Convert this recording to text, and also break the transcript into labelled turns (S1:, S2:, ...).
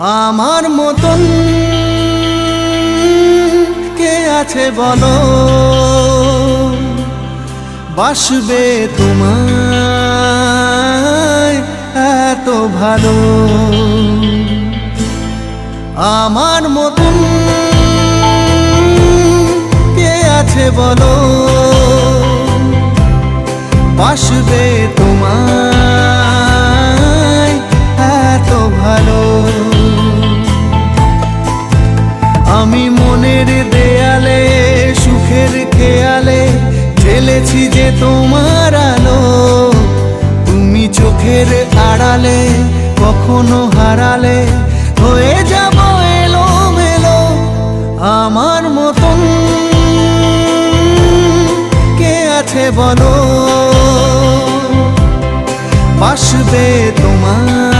S1: আমার মতন কে আছে বলো? বাসবে তোমায় এত ভালো। আমার মতন কে আছে বলো? বাসবে তোমায় আমি মনের দেয়ালে, সুখের খেয়ালে ঢেলেছি যে তোমার আলো। তুমি চোখের আড়ালে কখনো হারালে। হয়ে যাব এলো মেলো আমার মতন। কে আছে বলো? বাসবে তোমার